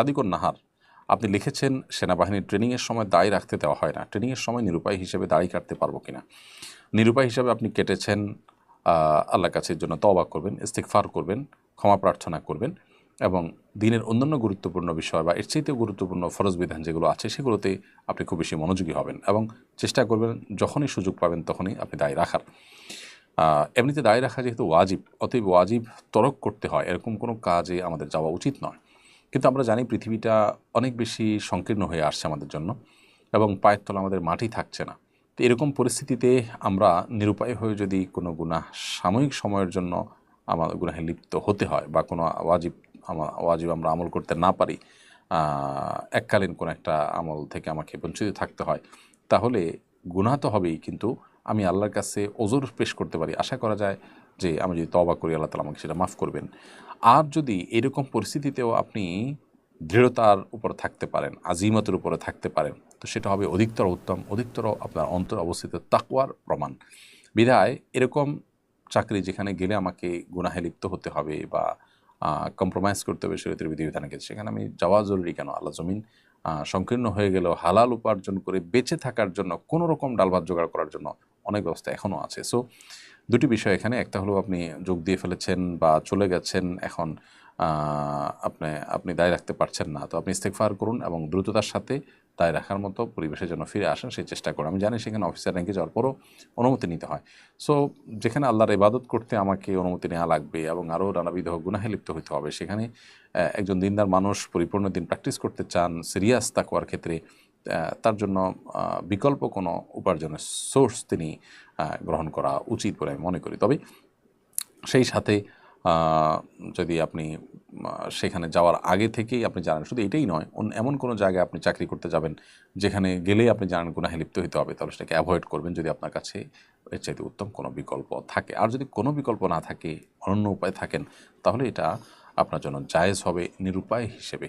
আদিকর নাহার। আপনি লিখেছেন সেনাবাহিনীর ট্রেনিংয়ের সময় দায় রাখতে দেওয়া হয় না। ট্রেনিংয়ের সময় নিরুপায় হিসেবে দাড়ি কাটতে পারব কিনা নিরুপায় হিসেবে আপনি কেটেছেন আহ, আল্লাহর কাছে জন্য তওবা করবেন ইস্তিকফার করবেন ক্ষমা প্রার্থনা করবেন এবং দিনের অন্যান্য গুরুত্বপূর্ণ বিষয় বা এর চাইতেও গুরুত্বপূর্ণ ফরজ বিধান যেগুলো আছে সেগুলোতে আপনি খুব বেশি মনোযোগী হবেন এবং চেষ্টা করবেন যখনই সুযোগ পাবেন তখনই আপনি দায় রাখার। এমনিতে দায় রাখা যেহেতু ওয়াজিব অতএব ওয়াজিব তরক করতে হয়। এরকম কোনো কাজে আমাদের যাওয়া উচিত নয়। কিন্তু আমরা জানি পৃথিবীটা অনেক বেশি সংকীর্ণ হয়ে আসছে আমাদের জন্য এবং পায়ের তলা আমাদের মাটি থাকছে না। তো এরকম পরিস্থিতিতে আমরা নিরুপায় হয়ে যদি কোনো গুনাহ সাময়িক সময়ের জন্য আমার গুনাহে লিপ্ত হতে হয় বা কোনো ওয়াজিব আমা, ওয়াজিব আমরা আমল করতে না পারি এককালীন কোনো একটা আমল থেকে আমাকে বঞ্চিত থাকতে হয়, তাহলে গুনাহ তো হবেই, কিন্তু আমি আল্লাহর কাছে ওজোর পেশ করতে পারি। আশা করা যায় যে আমি যদি তবা করি, আল্লাহ তালা আমাকে সেটা মাফ করবেন। আর যদি এরকম পরিস্থিতিতেও আপনি দৃঢ়তার উপর থাকতে পারেন, আজিমতের উপরে থাকতে পারেন, তো সেটা হবে অধিকতর উত্তম, অধিকতর আপনার অন্তর অবস্থিত তাকওয়ার প্রমাণ। বিধায় এরকম চাকরি যেখানে গেলে আমাকে গুনাহে লিপ্ত হতে হবে বা কম্প্রোমাইজ করতে হবে শরীরের বিধিবিধানে গেছে সেখানে আমি যাওয়া জরুরি কেন? আল্লাহ জমিন সংকীর্ণ হয়ে গেলেও হালাল উপার্জন করে বেঁচে থাকার জন্য কোনো রকম ডালভাত জোগাড় করার জন্য অনেক ব্যবস্থা এখনও আছে। সো দুটি বিষয় এখানে। একটা হলো আপনি যোগ দিয়ে ফেলেছেন বা চলে গেছেন, এখন আপনি আপনি দায় রাখতে পারছেন না। তো আপনি ইস্তেকফার করুন এবং দ্রুততার সাথে দায় রাখার মতো পরিবেশে যেন ফিরে আসেন, সেই চেষ্টা করুন। আমি জানি সেখানে অফিসার র্যাঙ্কে যাওয়ার পরও অনুমতি নিতে হয়। সো যেখানে আল্লাহর ইবাদত করতে আমাকে অনুমতি নেওয়া লাগবে এবং আরও নানাবিধ গুনাহে লিপ্ত হতে হবে, সেখানে একজন দিনদার মানুষ পরিপূর্ণ দিন প্র্যাকটিস করতে চান সিরিয়াস তাকুয়ার ক্ষেত্রে তার জন্য বিকল্প কোনো উপার্জনের সোর্স তিনি গ্রহণ করা উচিত বলে আমি মনে করি। তবে সেই সাথে যদি আপনি সেখানে যাওয়ার আগে থেকেই আপনি জানেন, শুধু এটাই নয় অন্য এমন কোনো জায়গায় আপনি চাকরি করতে যাবেন, যেখানে গেলেই আপনি জানেন গুনাহে লিপ্ত হতে হবে, তাহলে সেটাকে অ্যাভয়েড করবেন যদি আপনার কাছে এর চাইতে উত্তম কোনো বিকল্প থাকে। আর যদি কোনো বিকল্প না থাকে, অনন্য উপায় থাকেন, তাহলে এটা আপনার জন্য জায়েজ হবে, নিরুপায় হিসেবে।